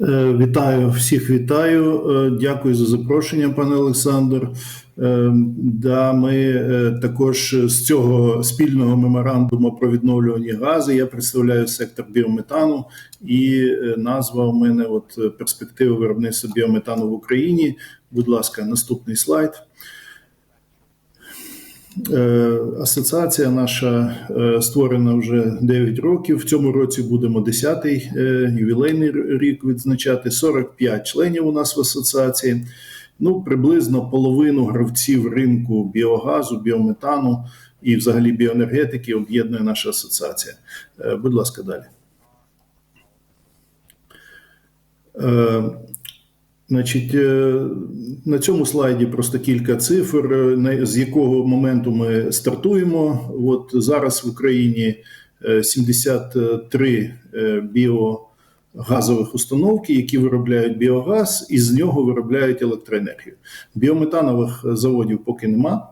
Е, Вітаю всіх, вітаю. Е, Дякую за запрошення, пане Олександр. Е, Да, ми також з цього спільного меморандуму про відновлювані гази. Я представляю сектор біометану, і назва у мене от перспективи виробництва біометану в Україні. Будь ласка, наступний слайд. Е, Асоціація наша е, створена вже 9 років. В цьому році будемо 10-й е, ювілейний рік відзначати. 45 членів у нас в асоціації. Ну, приблизно половину гравців ринку біогазу, біометану і взагалі біоенергетики об'єднує наша асоціація. Будь ласка, далі. Значить, е, на цьому слайді просто кілька цифр, е, з якого моменту ми стартуємо. От зараз в Україні е, 73 е, біогазових установки, які виробляють біогаз, і з нього виробляють електроенергію. Біометанових заводів поки нема.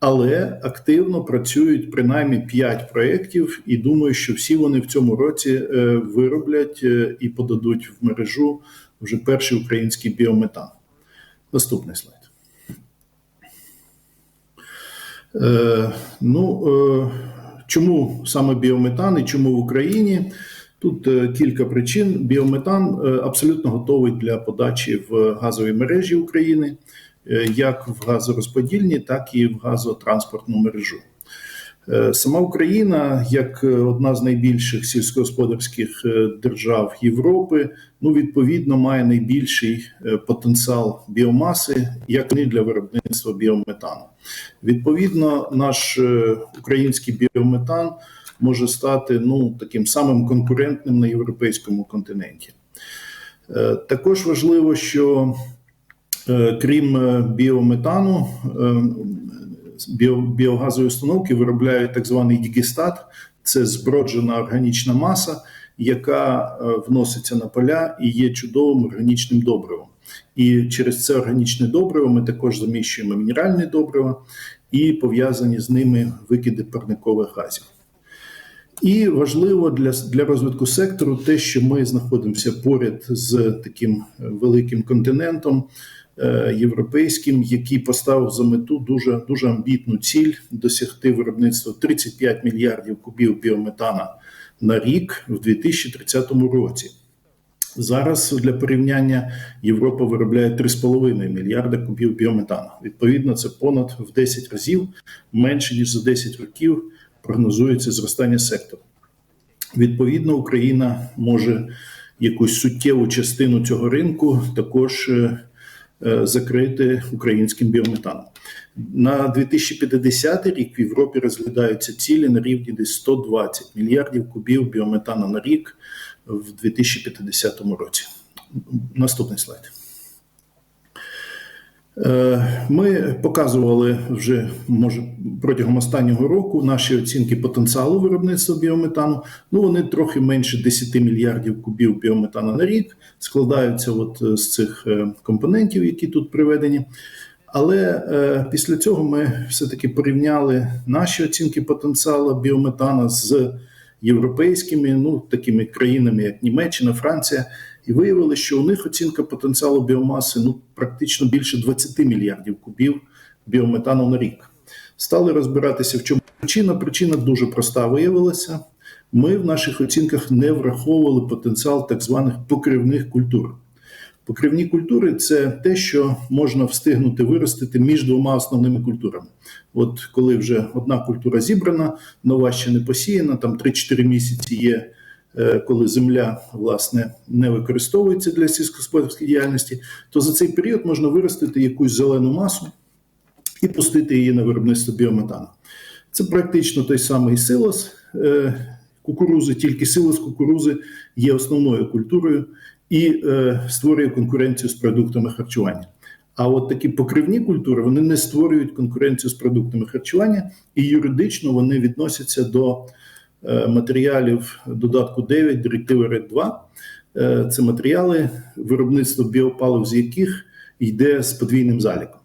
Але активно працюють принаймні 5 проєктів, і думаю, що всі вони в цьому році вироблять і подадуть в мережу вже перший український біометан. Наступний слайд. Е, ну, е, чому саме біометан і чому в Україні? Тут е, кілька причин. Біометан е, абсолютно готовий для подачі в газові мережі України, е, як в газорозподільні, так і в газотранспортну мережу. Е, Сама Україна, як е, одна з найбільших сільськогосподарських е, держав Європи, ну відповідно має найбільший потенціал біомаси, як і для виробництва біометану. Відповідно, наш український біометан може стати ну таким самим конкурентним на європейському континенті. Також важливо, що крім біометану, біо, біогазові установки виробляють так званий дігістат, це зброджена органічна маса, яка е, вноситься на поля і є чудовим органічним добривом. І через це органічне добриво ми також заміщуємо мінеральне добриво і пов'язані з ними викиди парникових газів. І важливо для, для розвитку сектору те, що ми знаходимося поряд з таким е, великим континентом європейським, який поставив за мету дуже дуже амбітну ціль досягти виробництва 35 мільярдів кубів біометана на рік в 2030 році. Зараз для порівняння Європа виробляє 3,5 мільярда кубів біометану. Відповідно, це понад в 10 разів менше ніж за 10 років прогнозується зростання сектору. Відповідно, Україна може якусь суттєву частину цього ринку також е, е, закрити українським біометаном. На 2050 рік в Європі розглядаються цілі на рівні десь 120 мільярдів кубів біометану на рік в 2050 році. Наступний слайд. Е, Ми показували вже може протягом останнього року наші оцінки потенціалу виробництва біометану. Ну вони трохи менше 10 мільярдів кубів біометану на рік складаються от е, з цих е, компонентів, які тут приведені. Але е, після цього ми все-таки порівняли наші оцінки потенціалу біометана з європейськими, ну такими країнами, як Німеччина, Франція, і виявили, що у них оцінка потенціалу біомаси ну практично більше 20 мільярдів кубів біометану на рік. Стали розбиратися, в чому причина. Причина дуже проста виявилася. Ми в наших оцінках не враховували потенціал так званих покривних культур. Покривні культури це те, що можна встигнути виростити між двома основними культурами. От коли вже одна культура зібрана, нова ще не посіяна, там 3-4 місяці є, коли земля власне не використовується для сільськогосподарської діяльності, то за цей період можна виростити якусь зелену масу і пустити її на виробництво біометану. Це практично той самий силос е, кукурузи, тільки силос кукурузи є основною культурою і е, створює конкуренцію з продуктами харчування. А от такі покривні культури вони не створюють конкуренцію з продуктами харчування, і юридично вони відносяться до е, матеріалів додатку 9 директиви РЕД 2. Е, це матеріали, виробництво біопалив, з яких йде з подвійним заліком.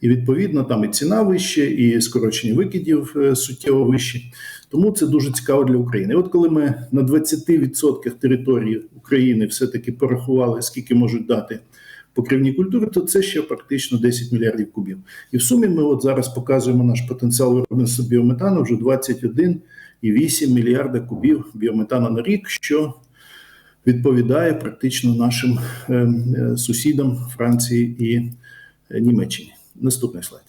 І відповідно там і ціна вища, і скорочення викидів е, суттєво вищі. Тому це дуже цікаво для України. От коли ми на 20% території України все-таки порахували, скільки можуть дати покривні культури, то це ще практично 10 мільярдів кубів. І в сумі ми от зараз показуємо наш потенціал виробництва біометану вже 21,8 мільярда кубів біометану на рік, що відповідає практично нашим е, е, сусідам Франції і е, Німеччині. Наступний слайд.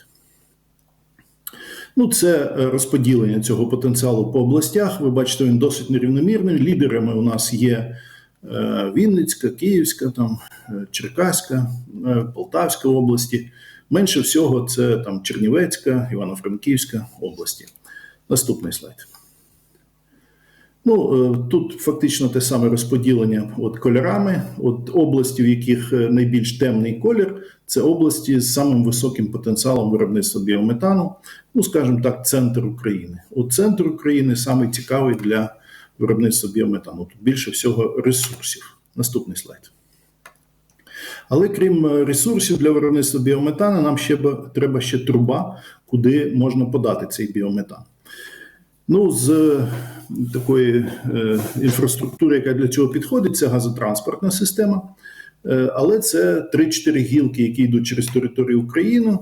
Ну, це розподілення цього потенціалу по областях. Ви бачите, він досить нерівномірний. Лідерами у нас є Вінницька, Київська, там, Черкаська, Полтавська області. Менше всього це там Чернівецька, Івано-Франківська області. Наступний слайд. Ну, е, тут фактично те саме розподілення от кольорами. От області, в яких е, найбільш темний колір, це області з самим високим потенціалом виробництва біометану. Ну, скажімо так, центр України. От центр України саме цікавий для виробництва біометану. Тут більше всього ресурсів. Наступний слайд. Але крім е, ресурсів для виробництва біометану, нам ще б- треба ще труба, куди можна подати цей біометан. Ну, з такої е, інфраструктури, яка для цього підходить, це газотранспортна система. Е, але це 3-4 гілки, які йдуть через територію України,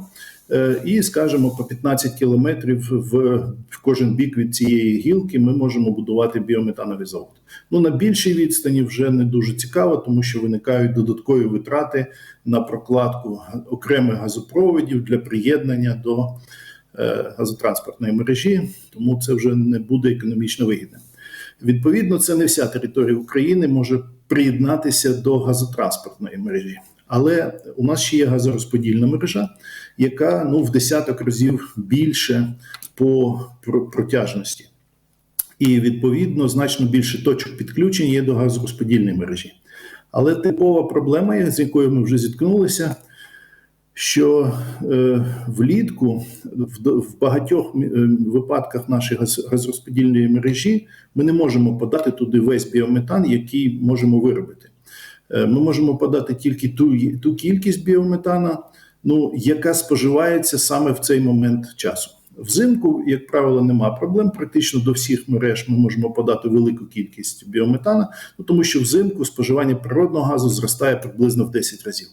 е, і, скажімо, по 15 кілометрів в, кожен бік від цієї гілки ми можемо будувати біометановий завод. Ну, на більшій відстані вже не дуже цікаво, тому що виникають додаткові витрати на прокладку окремих газопроводів для приєднання до газотранспортної мережі, тому це вже не буде економічно вигідним. Відповідно, це не вся територія України може приєднатися до газотранспортної мережі. Але у нас ще є газорозподільна мережа, яка ну в десяток разів більше по протяжності, і відповідно значно більше точок підключень є до газорозподільної мережі. Але типова проблема, з якою ми вже зіткнулися, що е, влітку в, в багатьох е, випадках нашої газ- газорозподільної мережі ми не можемо подати туди весь біометан, який можемо виробити. Е, Ми можемо подати тільки ту, ту кількість біометана, ну, яка споживається саме в цей момент часу. Взимку, як правило, нема проблем. Практично до всіх мереж ми можемо подати велику кількість біометана, ну, тому що взимку споживання природного газу зростає приблизно в 10 разів.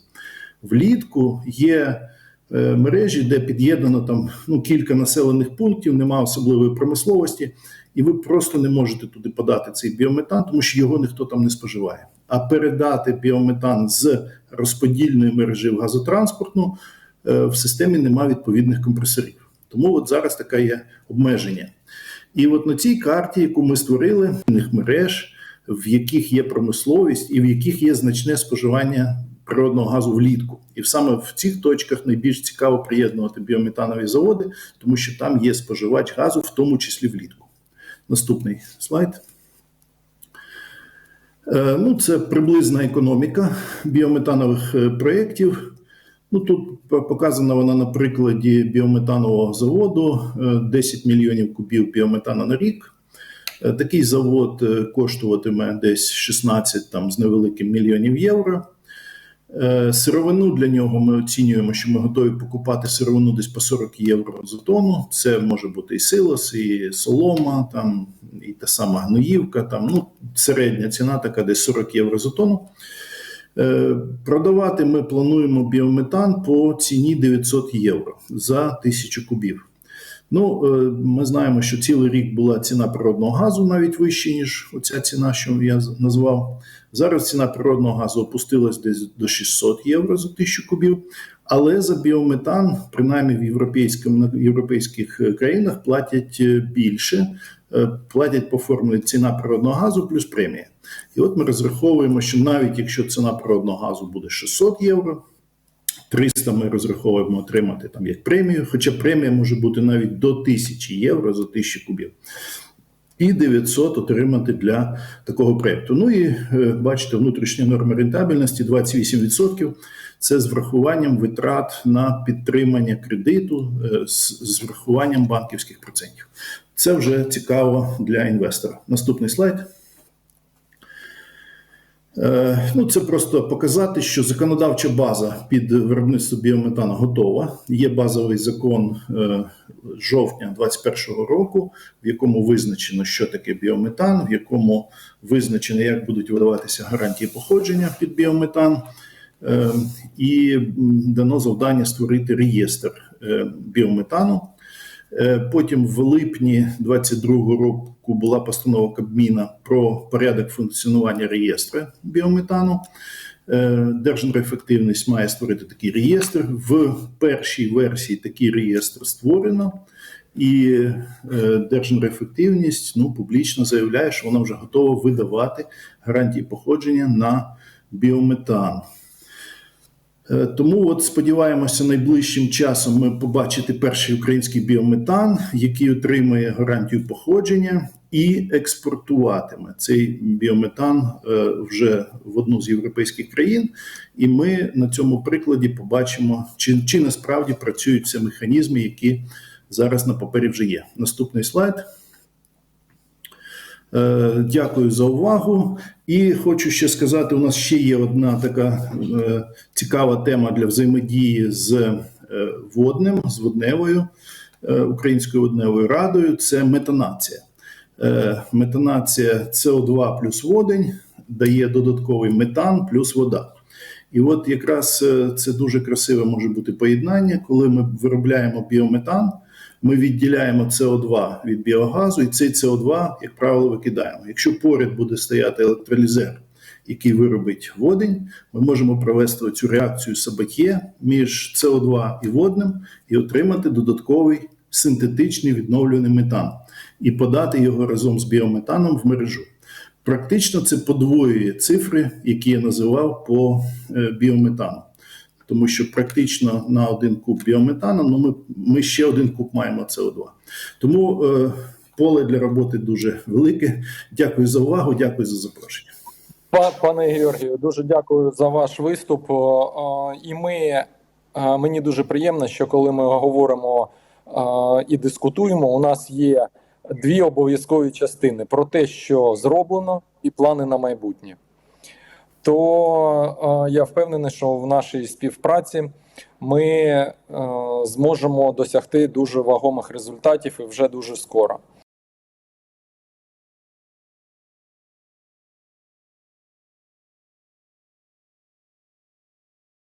Влітку є е, мережі, де під'єднано там ну, кілька населених пунктів, немає особливої промисловості, і ви просто не можете туди подати цей біометан, тому що його ніхто там не споживає. А передати біометан з розподільної мережі в газотранспортну е, в системі немає відповідних компресорів. Тому от зараз таке є обмеження. І от на цій карті, яку ми створили, мереж, в яких є промисловість і в яких є значне споживання природного газу влітку. І саме в цих точках найбільш цікаво приєднувати біометанові заводи, тому що там є споживач газу, в тому числі влітку. Наступний слайд. Е, Ну, це приблизна економіка біометанових е, проєктів. Ну, тут показана вона на прикладі біометанового заводу: е, 10 мільйонів кубів біометану на рік. Е, Такий завод е, коштуватиме десь 16 там, з невеликим мільйонів євро. Е, Сировину для нього ми оцінюємо, що ми готові покупати сировину десь по 40 євро за тонну. Це може бути і силос, і солома, там, і та сама гноївка. Там, ну, середня ціна така десь 40 євро за тонну. Е, Продавати ми плануємо біометан по ціні 900 євро за тисячу кубів. Ну, е, ми знаємо, що цілий рік була ціна природного газу навіть вища, ніж оця ціна, що я назвав. Зараз ціна природного газу опустилась десь до 600 євро за тисячу кубів. Але за біометан, принаймні в європейському в європейських е, країнах, платять е, більше, платять по формулі ціна природного газу плюс премія. І от ми розраховуємо, що навіть якщо ціна природного газу буде 600 євро, 300 ми розраховуємо отримати там як премію, хоча премія може бути навіть до 1000 євро за 1000 кубів. І 900 отримати для такого проєкту. Ну і е, бачите, внутрішня норма рентабельності 28%. Це з врахуванням витрат на підтримання кредиту, е, з врахуванням банківських процентів. Це вже цікаво для інвестора. Наступний слайд. Е, Ну, це просто показати, що законодавча база під виробництво біометану готова. Є базовий закон е, жовтня 2021 року, в якому визначено, що таке біометан, в якому визначено, як будуть видаватися гарантії походження під біометан. Е, І дано завдання створити реєстр біометану. Е, Потім в липні 22 року була постанова Кабміна про порядок функціонування реєстру біометану. Е, Держенергоефективність має створити такий реєстр. В першій версії такий реєстр створено, і е, Держенергоефективність ну, публічно заявляє, що вона вже готова видавати гарантії походження на біометан. Е, Тому от сподіваємося, найближчим часом ми побачити перший український біометан, який отримує гарантію походження і експортуватиме цей біометан е, вже в одну з європейських країн. І ми на цьому прикладі побачимо, чи, чи насправді працюють ці механізми, які зараз на папері вже є. Наступний слайд. Е, Дякую за увагу. І хочу ще сказати: у нас ще є одна така е, цікава тема для взаємодії з е, водним, з водневою Українською водневою радою. Це метанація. Метанація СО2 плюс водень дає додатковий метан плюс вода. І от якраз це дуже красиве може бути поєднання, коли ми виробляємо біометан. Ми відділяємо СО2 від біогазу, і цей СО2, як правило, викидаємо. Якщо поряд буде стояти електролізер, який виробить водень, ми можемо провести цю реакцію Сабатьє між СО2 і водним і отримати додатковий синтетичний відновлюваний метан і подати його разом з біометаном в мережу. Практично це подвоює цифри, які я називав по е, біометану тому що практично на один куб біометану ну ми, ми ще один куб маємо СО2. Тому е, поле для роботи дуже велике. Дякую за увагу, дякую за запрошення. Пане Георгію, дуже дякую за ваш виступ. І ми е, мені дуже приємно, що коли ми говоримо е, і дискутуємо, у нас є дві обов'язкові частини про те, що зроблено, і плани на майбутнє. То е, я впевнений, що в нашій співпраці ми е, зможемо досягти дуже вагомих результатів і вже дуже скоро.